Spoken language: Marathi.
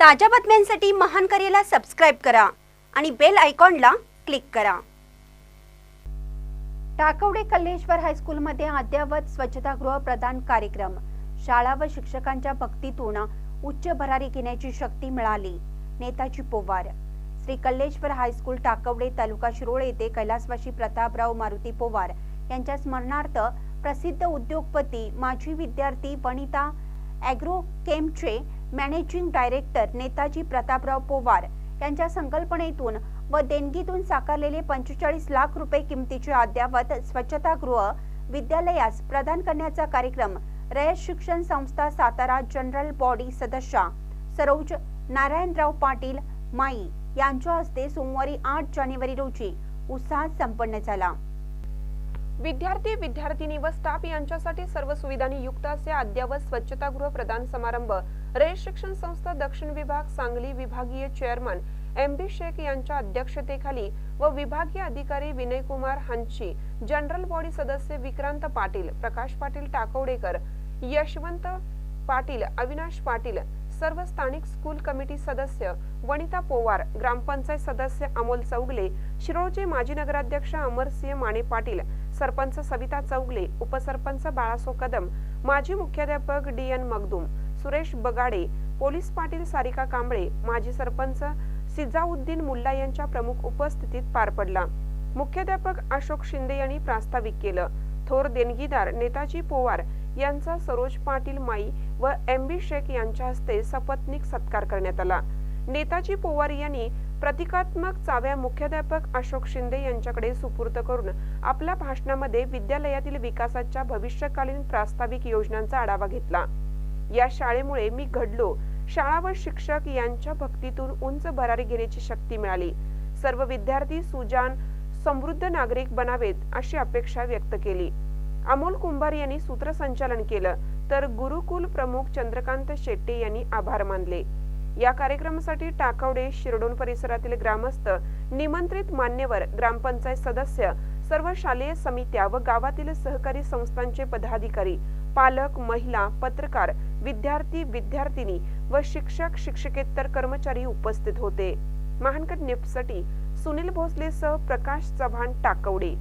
ताज्या बातम्यांसाठी महान करेला सबस्क्राईब करा आणि बेल आयकॉनला क्लिक करा. टाकवडे कल्लेश्वर हायस्कूलमध्ये अद्ययावत स्वच्छतागृह प्रदान कार्यक्रम. शाळा व शिक्षकांच्या भक्तीतून उच्च भरारी घेण्याची शक्ती मिळाली. नेताजी पोवार. श्री कल्लेश्वर हायस्कूल टाकवडे तालुका शिरोळ येथे कैलासवाशी प्रतापराव मारुती पोवार यांच्या स्मरणार्थ प्रसिद्ध उद्योगपती माजी विद्यार्थी वनिता ॲग्रो केमचे मॅनेजिंग डायरेक्टर नेताजी प्रतापराव पोवार यांच्या संकल्पनेतून व देणगीतून साकारलेले पंचेचाळीस लाख रुपये किमतीचे अद्यावत स्वच्छतागृह विद्यालयास प्रदान करण्याचा कार्यक्रम रयत शिक्षण संस्था सातारा जनरल बॉडी सदस्या सरोज नारायणराव पाटील माई यांच्या हस्ते सोमवारी आठ जानेवारी रोजी उत्साहात संपन्न झाला. विद्यार्थी विद्यार्थिनी व स्टाफ यांच्यासाठी सर्व सुविधांनी युक्त असे अद्ययावत स्वच्छतागृह प्रदान समारंभ रयत शिक्षण संस्था दक्षिण विभाग सांगली विभागीय चेअरमन एम बी शेख यांच्या अध्यक्षतेखाली व विभागीय अधिकारी विनयकुमार हंची जनरल बॉडी सदस्य विक्रांत पाटील प्रकाश पाटील टाकवडेकर यशवंत पाटील अविनाश पाटील सर्व स्थानिक स्कूल कमिटी सदस्य वनिता पोवार ग्रामपंचायत सदस्य अमोल चौगले शिरोळचे माजी नगराध्यक्ष अमरसिंह माने पाटील सरपंच सविता चौगले उपसरपंच बाळासो कदम माजी मुख्याध्यापक D N Magdum Suresh Bagade police Patil Sarika Kamble माजी सरपंच सिजाउद्दीन मुल्ला यांच्या प्रमुख उपस्थितीत पार पडला. मुख्याध्यापक अशोक शिंदे यांनी प्रास्ताविक केलं. थोर देणगीदार नेताजी पोवार यांचा सरोज पाटील माई व एम बी शेख यांच्या हस्ते सपत्नीक सत्कार करण्यात आला. नेताजी पोवार यांनी प्रतिकात्मक चाव्या मुख्याध्यापक अशोक शिंदे यांच्याकडे सुपूर्द करून आपल्या भाषणामध्ये विद्यालयातील विकासाच्या भविष्यकालीन प्रास्ताविक योजनांचा आढावा घेतला. या शाळेमुळे मी घडलो. शाळा व शिक्षक यांच्या भक्तीतून उंच भरारी घेण्याची शक्ती मिळाली. सर्व विद्यार्थी सुजान समृद्ध नागरिक बनावेत अशी अपेक्षा व्यक्त केली. अमोल कुंभार यांनी सूत्रसंचालन केलं तर गुरुकुल प्रमुख चंद्रकांत शेट्टी यांनी आभार मानले. या कार्यक्रमासाठी टाकवडे शिरडोन परिसरातील ग्रामस्थ निमंत्रित मान्यवर ग्रामपंचायत सदस्य सर्व शालेय समित्या व गावातील सहकारी संस्थांचे पदाधिकारी पालक महिला पत्रकार विद्यार्थी विद्यार्थिनी व शिक्षक शिक्षकेतर कर्मचारी उपस्थित होते. महानकट निफ्टसाठी सुनील भोसले सह प्रकाश चव्हाण टाकवडे.